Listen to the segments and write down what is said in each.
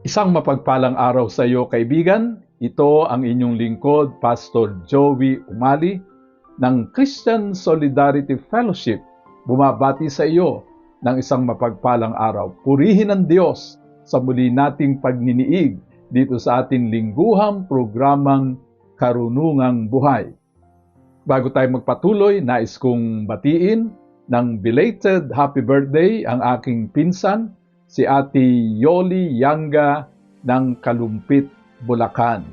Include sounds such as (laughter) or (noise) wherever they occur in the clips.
Isang mapagpalang araw sa iyo, kaibigan. Ito ang inyong lingkod, Pastor Joey Umali ng Christian Solidarity Fellowship. Bumabati sa iyo ng isang mapagpalang araw. Purihin ang Diyos sa muli nating pagniniig dito sa ating lingguhang programang Karunungang Buhay. Bago tayo magpatuloy, nais kong batiin ng belated happy birthday ang aking pinsan, si Ate Yoli Yanga ng Kalumpit, Bulacan.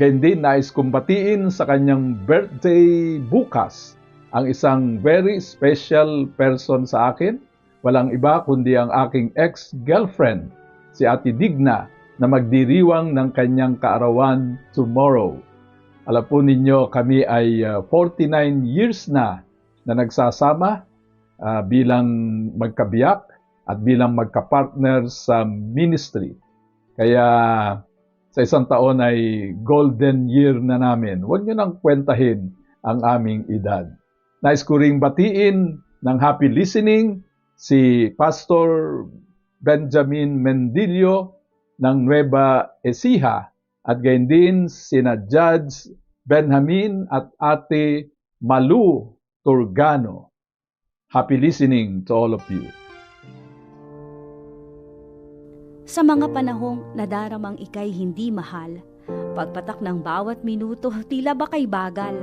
Gayun din, nais kong batiin sa kanyang birthday bukas ang isang very special person sa akin. Walang iba kundi ang aking ex-girlfriend, si Ate Digna, na magdiriwang ng kanyang kaarawan tomorrow. Alam po ninyo, kami ay uh, 49 years na na nagsasama uh, bilang magkabiyak at bilang magkapartner sa ministry. Kaya sa isang taon ay golden year na namin. Huwag nyo nang kwentahin ang aming edad. Nais ko ring batiin ng happy listening si Pastor Benjamin Mendilio ng Nueva Ecija at gayon din sina Judge Benjamin at Ate Malu Turgano. Happy listening to all of you. Sa mga panahong nadaramang ikay hindi mahal, pagpatak ng bawat minuto (laughs) tila ba kay bagal.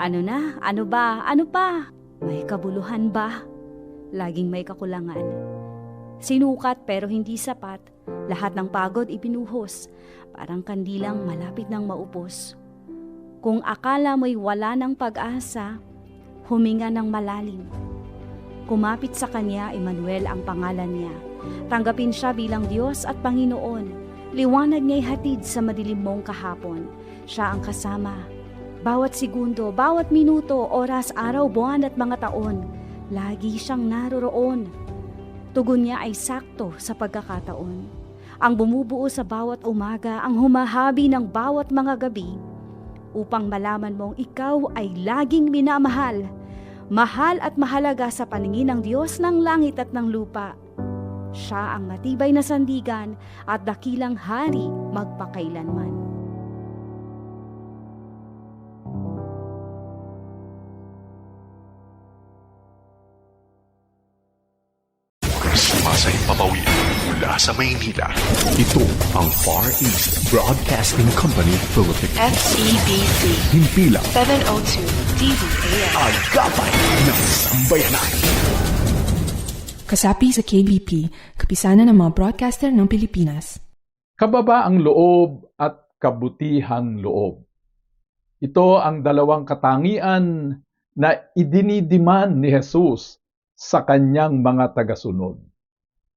Ano na? Ano ba? Ano pa? May kabuluhan ba? Laging may kakulangan. Sinukat pero hindi sapat, lahat ng pagod ibinuhos, parang kandilang malapit ng maupos. Kung akala mo'y wala ng pag-asa, huminga ng malalim. Kumapit sa kanya, Emmanuel ang pangalan niya. Tanggapin siya bilang Diyos at Panginoon. Liwanag niya'y hatid sa madilim mong kahapon. Siya ang kasama. Bawat segundo, bawat minuto, oras, araw, buwan at mga taon, lagi siyang naroroon. Tugon niya ay sakto sa pagkakataon. Ang bumubuo sa bawat umaga, ang humahabi ng bawat mga gabi, upang malaman mong ikaw ay laging minamahal. Mahal at mahalaga sa paningin ng Diyos ng langit at ng lupa. Siya ang matibay na sandigan at dakilang hari magpakailanman. Sumasay papawid mula sa Maynila. Ito ang Far East Broadcasting Company Philippines. FEBC Himpilang 702 DZAS. Agapay ng Sambayanan. Kasapi sa KBP, kapisanan ng mga broadcaster ng Pilipinas. Kababa ang loob at kabutihang loob. Ito ang dalawang katangian na idinidiman ni Jesus sa kanyang mga tagasunod.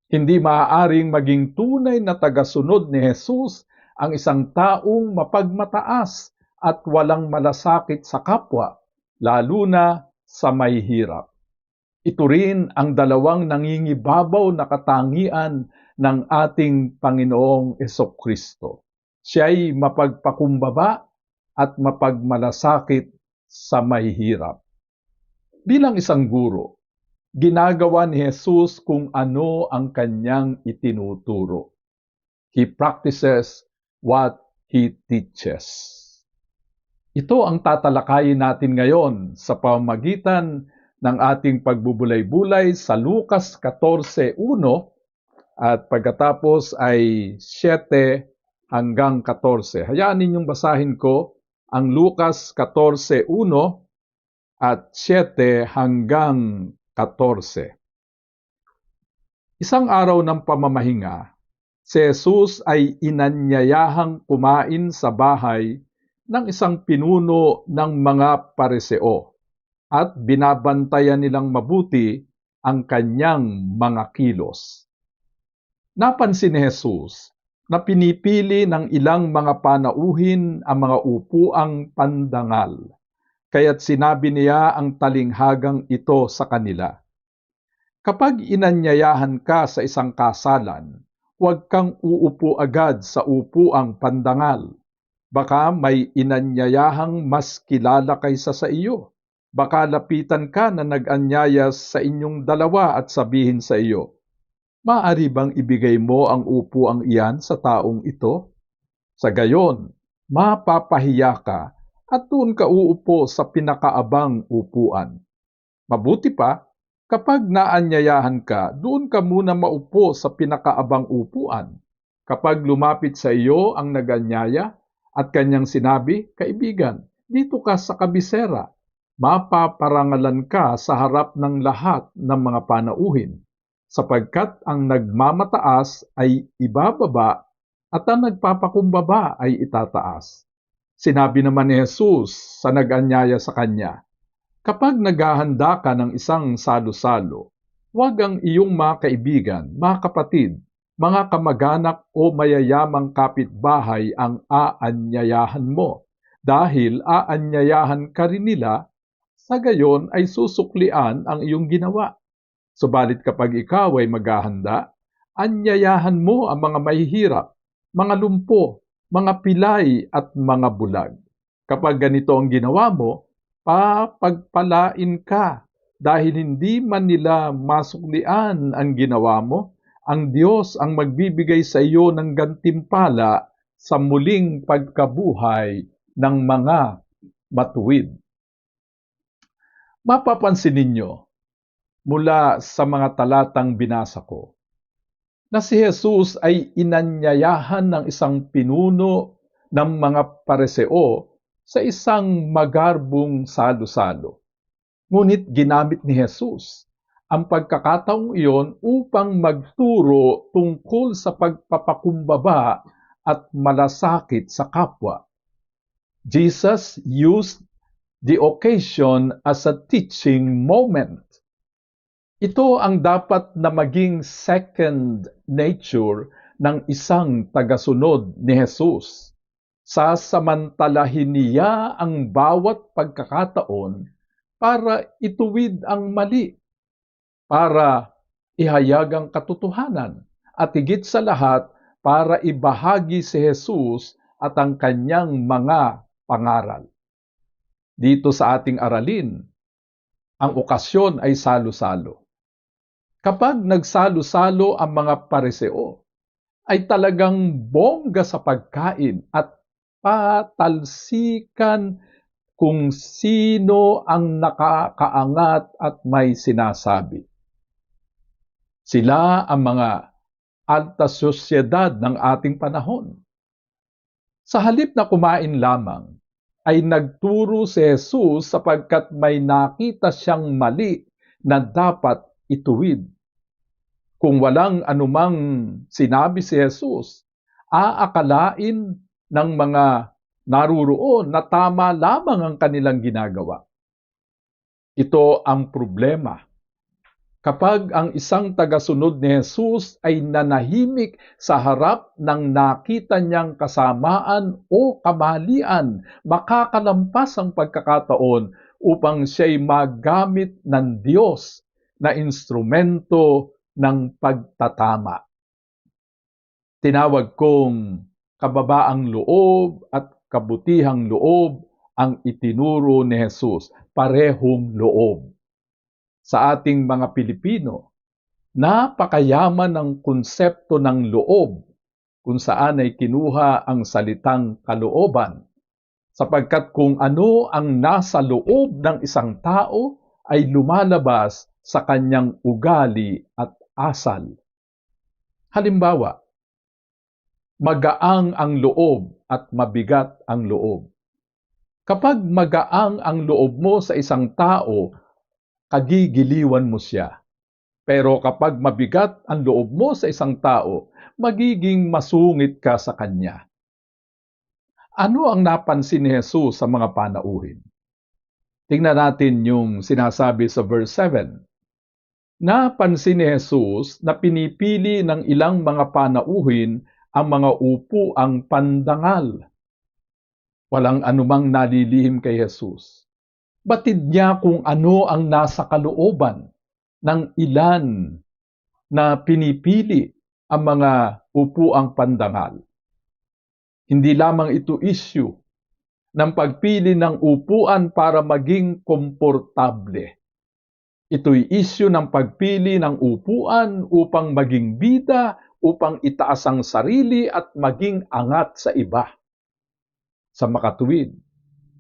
Hindi maaaring maging tunay na tagasunod ni Jesus ang isang taong mapagmataas at walang malasakit sa kapwa, lalo na sa may hirap. Ito rin ang dalawang nangingibabaw na katangian ng ating Panginoong Kristo. Siya'y mapagpakumbaba at mapagmalasakit sa may hirap. Bilang isang guro, ginagawa ni Jesus kung ano ang kanyang itinuturo. He practices what he teaches. Ito ang tatalakayin natin ngayon sa pamagitan ng ating pagbubulay-bulay sa Lucas 14.1 at pagkatapos ay 7 hanggang 14. Hayaan ninyong basahin ko ang Lucas 14.1 at 7 hanggang 14. Isang araw ng pamamahinga, si Jesus ay inanyayahang kumain sa bahay ng isang pinuno ng mga pareseo at binabantayan nilang mabuti ang kanyang mga kilos. Napansin ni Jesus na pinipili ng ilang mga panauhin ang mga upuang pandangal. Kaya't sinabi niya ang talinghagang ito sa kanila. Kapag inanyayahan ka sa isang kasalan, huwag kang uupo agad sa upuang pandangal. Baka may inanyayahang mas kilala kaysa sa iyo. Baka lapitan ka na nag-anyaya sa inyong dalawa at sabihin sa iyo, Maari bang ibigay mo ang upuang iyan sa taong ito? Sa gayon, mapapahiya ka at doon ka uupo sa pinakaabang upuan. Mabuti pa, kapag naanyayahan ka, doon ka muna maupo sa pinakaabang upuan. Kapag lumapit sa iyo ang naganyaya at kanyang sinabi, Kaibigan, dito ka sa kabisera, mapaparangalan ka sa harap ng lahat ng mga panauhin sapagkat ang nagmamataas ay ibababa at ang nagpapakumbaba ay itataas. Sinabi naman ni Jesus sa nag-anyaya sa kanya, Kapag naghahanda ka ng isang salo-salo, huwag ang iyong mga kaibigan, mga kapatid, mga kamag-anak o mayayamang kapitbahay ang aanyayahan mo, dahil aanyayahan ka rin nila, sa gayon ay susuklian ang iyong ginawa. Subalit kapag ikaw ay maghahanda, anyayahan mo ang mga mahihirap, mga lumpo, mga pilay at mga bulag. Kapag ganito ang ginawa mo, papagpalain ka dahil hindi man nila masuklian ang ginawa mo, ang Diyos ang magbibigay sa iyo ng gantimpala sa muling pagkabuhay ng mga matuwid. Mapapansin ninyo, mula sa mga talatang binasa ko na si Jesus ay inanyayahan ng isang pinuno ng mga pareseo sa isang magarbong salo-salo. Ngunit ginamit ni Jesus ang pagkakataong iyon upang magturo tungkol sa pagpapakumbaba at malasakit sa kapwa. Jesus used the occasion as a teaching moment ito ang dapat na maging second nature ng isang tagasunod ni Jesus. Sasamantalahin niya ang bawat pagkakataon para ituwid ang mali, para ihayag ang katotohanan, at higit sa lahat para ibahagi si Jesus at ang kanyang mga pangaral. Dito sa ating aralin, ang okasyon ay salo-salo kapag nagsalo-salo ang mga pareseo, ay talagang bongga sa pagkain at patalsikan kung sino ang nakakaangat at may sinasabi. Sila ang mga alta sosyedad ng ating panahon. Sa halip na kumain lamang, ay nagturo si Jesus sapagkat may nakita siyang mali na dapat ituwid. Kung walang anumang sinabi si Jesus, aakalain ng mga naruroon na tama lamang ang kanilang ginagawa. Ito ang problema. Kapag ang isang tagasunod ni Jesus ay nanahimik sa harap ng nakita niyang kasamaan o kamalian, makakalampas ang pagkakataon upang siya'y magamit ng Diyos na instrumento ng pagtatama. Tinawag kong kababaang loob at kabutihang loob ang itinuro ni Jesus, parehong loob. Sa ating mga Pilipino, napakayaman ng konsepto ng loob kung saan ay kinuha ang salitang kalooban sapagkat kung ano ang nasa loob ng isang tao ay lumalabas sa kanyang ugali at asal. Halimbawa, magaang ang loob at mabigat ang loob. Kapag magaang ang loob mo sa isang tao, kagigiliwan mo siya. Pero kapag mabigat ang loob mo sa isang tao, magiging masungit ka sa kanya. Ano ang napansin ni Jesus sa mga panauhin? Tingnan natin yung sinasabi sa verse 7. Napansin ni Jesus na pinipili ng ilang mga panauhin ang mga upo ang pandangal. Walang anumang nalilihim kay Jesus. Batid niya kung ano ang nasa kalooban ng ilan na pinipili ang mga upuang pandangal. Hindi lamang ito issue ng pagpili ng upuan para maging komportable. Ito'y issue ng pagpili ng upuan upang maging bida, upang itaas ang sarili at maging angat sa iba. Sa makatuwid,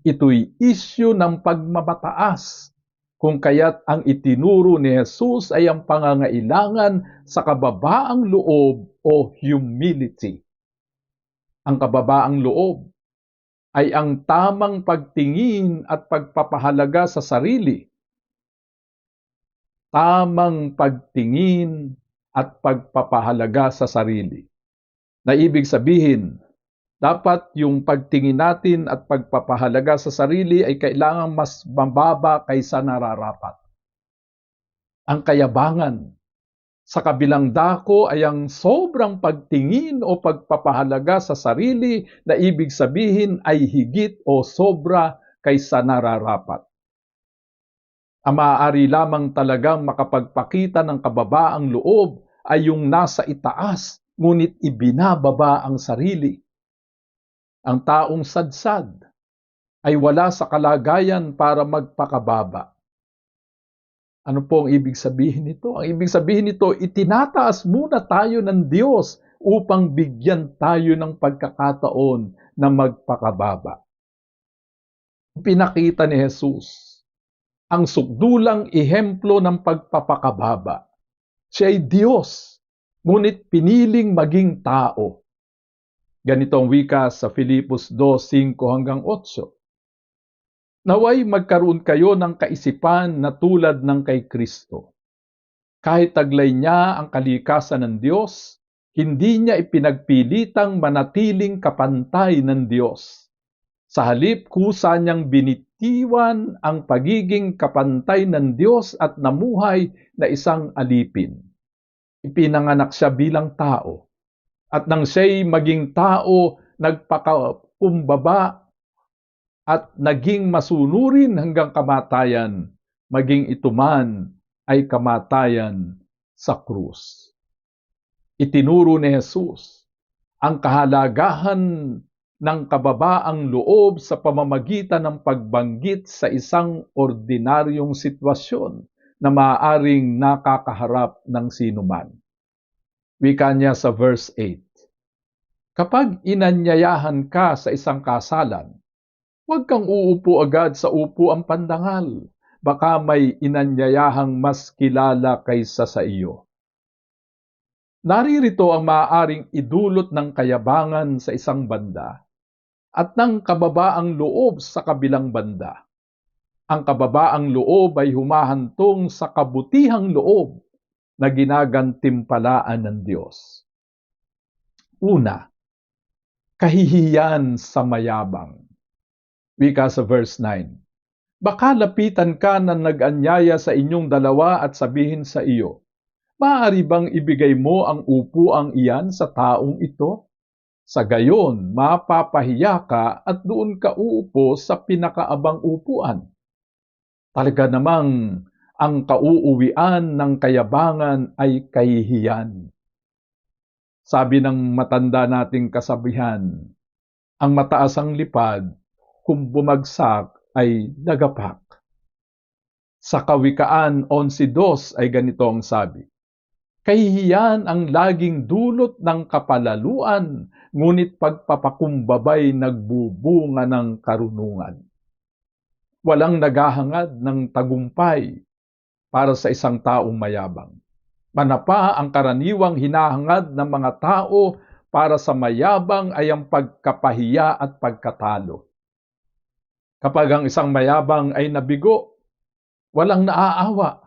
ito'y issue ng pagmamataas kung kaya't ang itinuro ni Jesus ay ang pangangailangan sa kababaang loob o humility. Ang kababaang loob ay ang tamang pagtingin at pagpapahalaga sa sarili. Tamang pagtingin at pagpapahalaga sa sarili. Na ibig sabihin, dapat yung pagtingin natin at pagpapahalaga sa sarili ay kailangang mas mababa kaysa nararapat. Ang kayabangan sa kabilang dako ay ang sobrang pagtingin o pagpapahalaga sa sarili na ibig sabihin ay higit o sobra kaysa nararapat. Ang maaari lamang talagang makapagpakita ng kababaang loob ay yung nasa itaas, ngunit ibinababa ang sarili. Ang taong sadsad ay wala sa kalagayan para magpakababa. Ano po ang ibig sabihin nito? Ang ibig sabihin nito, itinataas muna tayo ng Diyos upang bigyan tayo ng pagkakataon na magpakababa. Pinakita ni Jesus ang sukdulang ihemplo ng pagpapakababa. Siya ay Diyos, ngunit piniling maging tao. Ganito ang wika sa Filipos 2:5 hanggang 8. Naway magkaroon kayo ng kaisipan na tulad ng kay Kristo. Kahit taglay niya ang kalikasan ng Diyos, hindi niya ipinagpilitang manatiling kapantay ng Diyos. Sa halip, kusa niyang binitiwan ang pagiging kapantay ng Diyos at namuhay na isang alipin. Ipinanganak siya bilang tao. At nang siya'y maging tao, nagpakakumbaba at naging masunurin hanggang kamatayan, maging ituman ay kamatayan sa krus. Itinuro ni Jesus ang kahalagahan ng kababaang loob sa pamamagitan ng pagbanggit sa isang ordinaryong sitwasyon na maaaring nakakaharap ng sinuman. Wika niya sa verse 8. Kapag inanyayahan ka sa isang kasalan, huwag kang uupo agad sa upo ang pandangal. Baka may inanyayahang mas kilala kaysa sa iyo. Naririto ang maaaring idulot ng kayabangan sa isang banda at ng kababaang loob sa kabilang banda. Ang kababaang loob ay humahantong sa kabutihang loob na ginagantimpalaan ng Diyos. Una, kahihiyan sa mayabang. Wika sa verse 9. Baka lapitan ka na nag-anyaya sa inyong dalawa at sabihin sa iyo, Maaari bang ibigay mo ang upuang iyan sa taong ito? Sa gayon, mapapahiya ka at doon ka uupo sa pinakaabang upuan. Talaga namang ang kauuwian ng kayabangan ay kahihiyan. Sabi ng matanda nating kasabihan, ang mataas ang lipad, kung bumagsak ay nagapak. Sa Kawikaan 11.2 ay ganito ang sabi, Kahihiyan ang laging dulot ng kapalaluan, ngunit pagpapakumbabay nagbubunga ng karunungan. Walang naghahangad ng tagumpay para sa isang taong mayabang. Manapa ang karaniwang hinahangad ng mga tao para sa mayabang ay ang pagkapahiya at pagkatalo. Kapag ang isang mayabang ay nabigo, walang naaawa.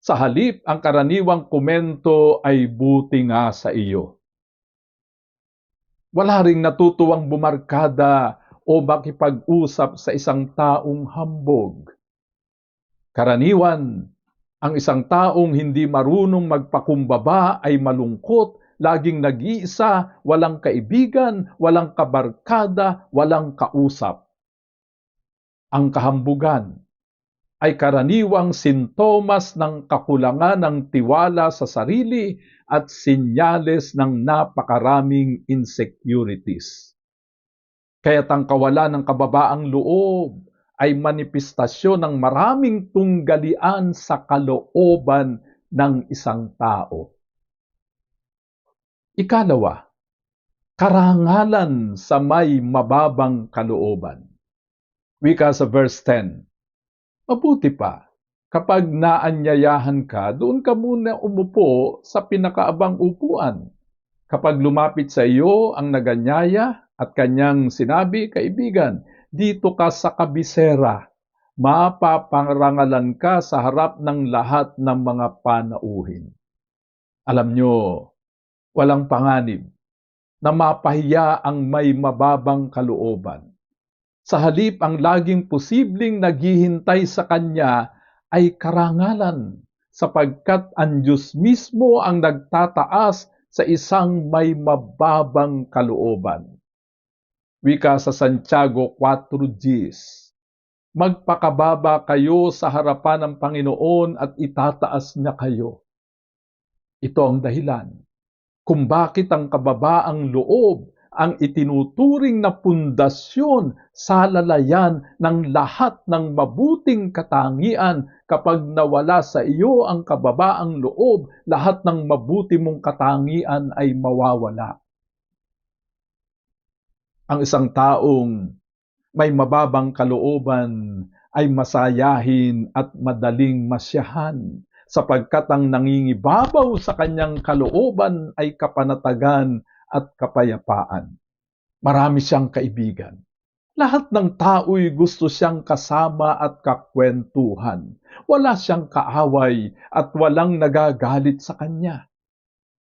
Sa halip, ang karaniwang komento ay buti nga sa iyo. Wala ring natutuwang bumarkada o makipag-usap sa isang taong hambog. Karaniwan, ang isang taong hindi marunong magpakumbaba ay malungkot laging nag-iisa, walang kaibigan, walang kabarkada, walang kausap. Ang kahambugan ay karaniwang sintomas ng kakulangan ng tiwala sa sarili at sinyales ng napakaraming insecurities. Kaya't ang kawalan ng kababaang loob ay manifestasyon ng maraming tunggalian sa kalooban ng isang tao. Ikalawa, karangalan sa may mababang kalooban. Wika sa verse 10, Mabuti pa, kapag naanyayahan ka, doon ka muna umupo sa pinakaabang upuan. Kapag lumapit sa iyo ang naganyaya at kanyang sinabi, kaibigan, dito ka sa kabisera, mapapangarangalan ka sa harap ng lahat ng mga panauhin. Alam nyo, walang panganib na mapahiya ang may mababang kalooban. Sa halip ang laging posibleng naghihintay sa kanya ay karangalan sapagkat ang Diyos mismo ang nagtataas sa isang may mababang kalooban. Wika sa Santiago 4.10 Magpakababa kayo sa harapan ng Panginoon at itataas niya kayo. Ito ang dahilan kung bakit ang kababaang loob ang itinuturing na pundasyon sa lalayan ng lahat ng mabuting katangian kapag nawala sa iyo ang kababaang loob, lahat ng mabuti mong katangian ay mawawala. Ang isang taong may mababang kalooban ay masayahin at madaling masyahan sapagkat ang nangingibabaw sa kanyang kalooban ay kapanatagan at kapayapaan. Marami siyang kaibigan. Lahat ng tao'y gusto siyang kasama at kakwentuhan. Wala siyang kaaway at walang nagagalit sa kanya.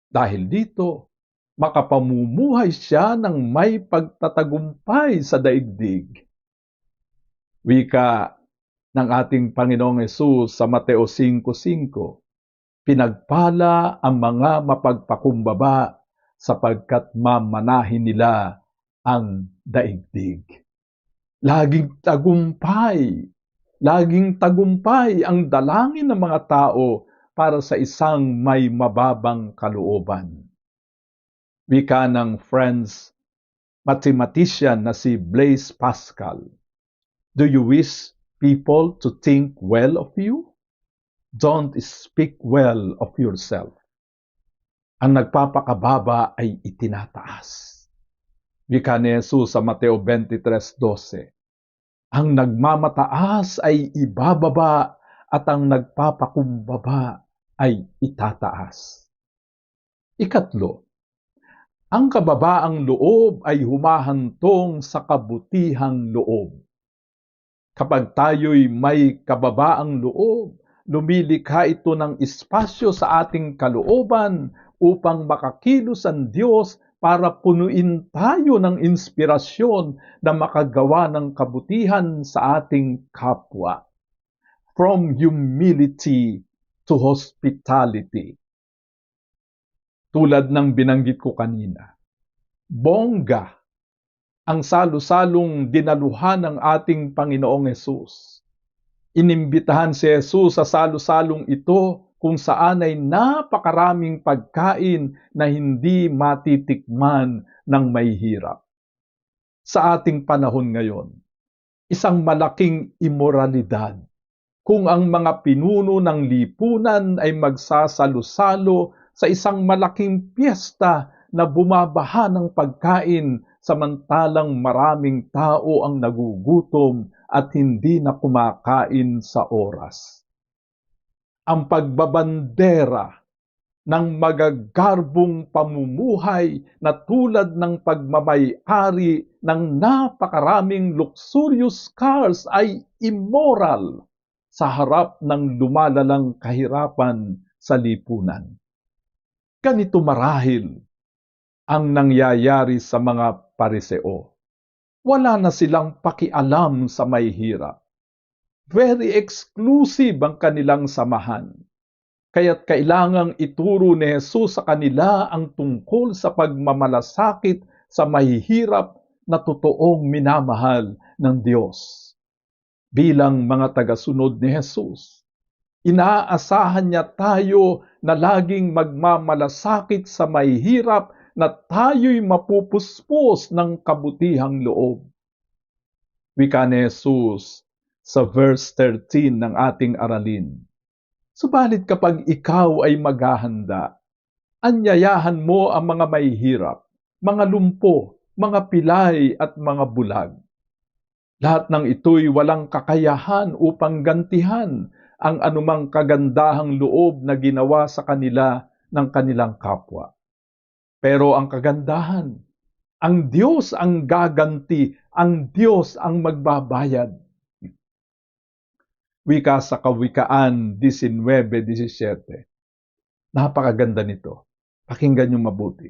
Dahil dito, makapamumuhay siya ng may pagtatagumpay sa daigdig. Wika ng ating Panginoong Yesus sa Mateo 5.5, Pinagpala ang mga mapagpakumbaba sapagkat mamanahin nila ang daigdig. Laging tagumpay, laging tagumpay ang dalangin ng mga tao para sa isang may mababang kalooban. Wika ng friends mathematician na si Blaise Pascal. Do you wish people to think well of you? Don't speak well of yourself. Ang nagpapakababa ay itinataas. Wika ni Jesus sa Mateo 23.12. Ang nagmamataas ay ibababa at ang nagpapakumbaba ay itataas. Ikatlo, ang kababaang loob ay humahantong sa kabutihang loob. Kapag tayo'y may kababaang loob, lumilikha ito ng espasyo sa ating kalooban upang makakilos ang Diyos para punuin tayo ng inspirasyon na makagawa ng kabutihan sa ating kapwa. From humility to hospitality. Tulad ng binanggit ko kanina, bongga ang salo-salong dinaluhan ng ating Panginoong Yesus. Inimbitahan si Jesus sa salo-salong ito kung saan ay napakaraming pagkain na hindi matitikman ng may hirap. Sa ating panahon ngayon, isang malaking imoralidad kung ang mga pinuno ng lipunan ay magsasalo-salo sa isang malaking piyesta na bumabaha ng pagkain samantalang maraming tao ang nagugutom at hindi na kumakain sa oras. Ang pagbabandera ng magagarbong pamumuhay na tulad ng pagmamayari ng napakaraming luxurious cars ay immoral sa harap ng lumalalang kahirapan sa lipunan. Ganito marahil ang nangyayari sa mga pariseo. Wala na silang pakialam sa may hirap. Very exclusive ang kanilang samahan. Kaya't kailangang ituro ni Jesus sa kanila ang tungkol sa pagmamalasakit sa mahihirap na totoong minamahal ng Diyos. Bilang mga tagasunod ni Jesus, inaasahan niya tayo na laging magmamalasakit sa mahihirap na tayo'y mapupuspos ng kabutihang loob. Wika ni Jesus sa verse 13 ng ating aralin. Subalit kapag ikaw ay maghahanda, anyayahan mo ang mga mahihirap, mga lumpo, mga pilay at mga bulag. Lahat ng ito'y walang kakayahan upang gantihan ang anumang kagandahang loob na ginawa sa kanila ng kanilang kapwa. Pero ang kagandahan, ang Diyos ang gaganti, ang Diyos ang magbabayad. Wika sa Kawikaan 19.17. Napakaganda nito. Pakinggan niyo mabuti.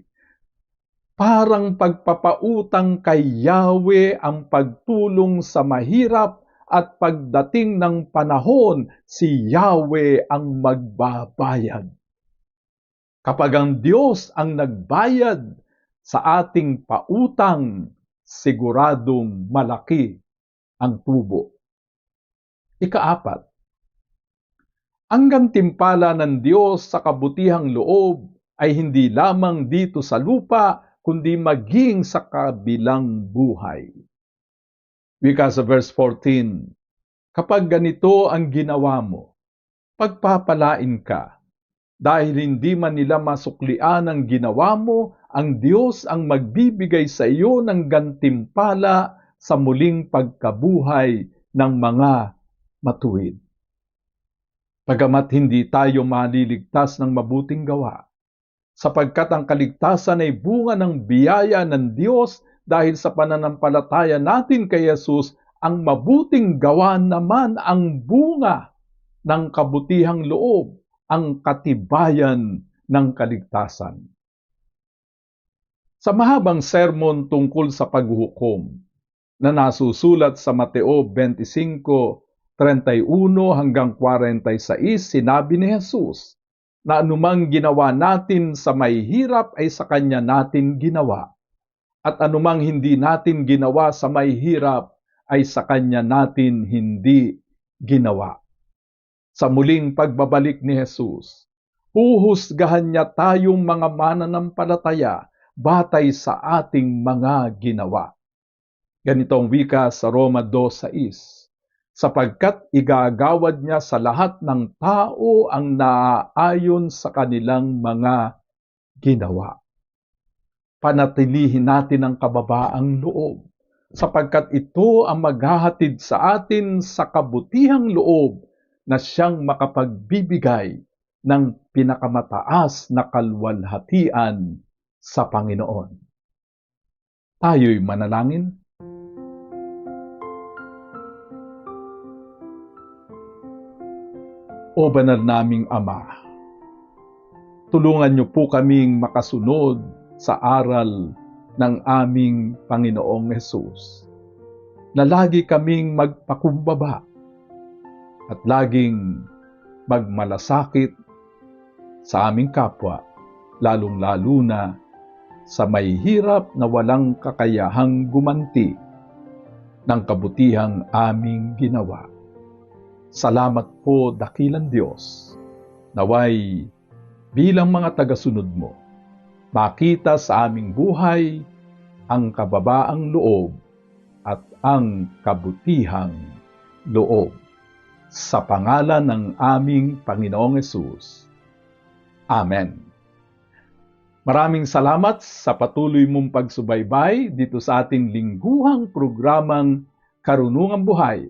Parang pagpapautang kay Yahweh ang pagtulong sa mahirap at pagdating ng panahon, si Yahweh ang magbabayad. Kapag ang Diyos ang nagbayad sa ating pautang, siguradong malaki ang tubo. Ikaapat, ang gantimpala ng Diyos sa kabutihang loob ay hindi lamang dito sa lupa, kundi maging sa kabilang buhay. Wika sa verse 14, Kapag ganito ang ginawa mo, pagpapalain ka, dahil hindi man nila masuklian ang ginawa mo, ang Diyos ang magbibigay sa iyo ng gantimpala sa muling pagkabuhay ng mga matuwid. Pagamat hindi tayo maliligtas ng mabuting gawa, sapagkat ang kaligtasan ay bunga ng biyaya ng Diyos dahil sa pananampalataya natin kay Jesus, ang mabuting gawa naman ang bunga ng kabutihang loob, ang katibayan ng kaligtasan. Sa mahabang sermon tungkol sa paghuhukom na nasusulat sa Mateo 25, 31 hanggang 46, sinabi ni Jesus na anumang ginawa natin sa may hirap ay sa Kanya natin ginawa. At anumang hindi natin ginawa sa may hirap ay sa Kanya natin hindi ginawa. Sa muling pagbabalik ni Jesus, huhusgahan niya tayong mga mananampalataya batay sa ating mga ginawa. Ganitong wika sa Roma 2.6 sapagkat igagawad niya sa lahat ng tao ang naaayon sa kanilang mga ginawa. Panatilihin natin ang kababaang loob, sapagkat ito ang maghahatid sa atin sa kabutihang loob na siyang makapagbibigay ng pinakamataas na kalwalhatian sa Panginoon. Tayo'y manalangin. O banal naming Ama, tulungan niyo po kaming makasunod sa aral ng aming Panginoong Hesus, na lagi kaming magpakumbaba at laging magmalasakit sa aming kapwa, lalong-lalo na sa may hirap na walang kakayahang gumanti ng kabutihang aming ginawa. Salamat po, dakilang Diyos, naway bilang mga tagasunod mo, makita sa aming buhay ang kababaang loob at ang kabutihang loob. Sa pangalan ng aming Panginoong Yesus. Amen. Maraming salamat sa patuloy mong pagsubaybay dito sa ating lingguhang programang Karunungang Buhay.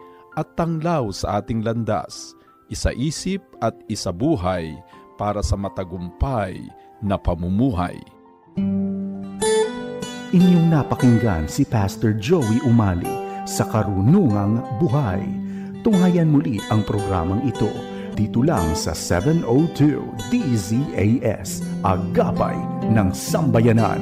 at tanglaw sa ating landas. isa-isip at isabuhay para sa matagumpay na pamumuhay. Inyong napakinggan si Pastor Joey Umali sa Karunungang Buhay. Tunghayan muli ang programang ito dito lang sa 702 DZAS, Agapay ng Sambayanan.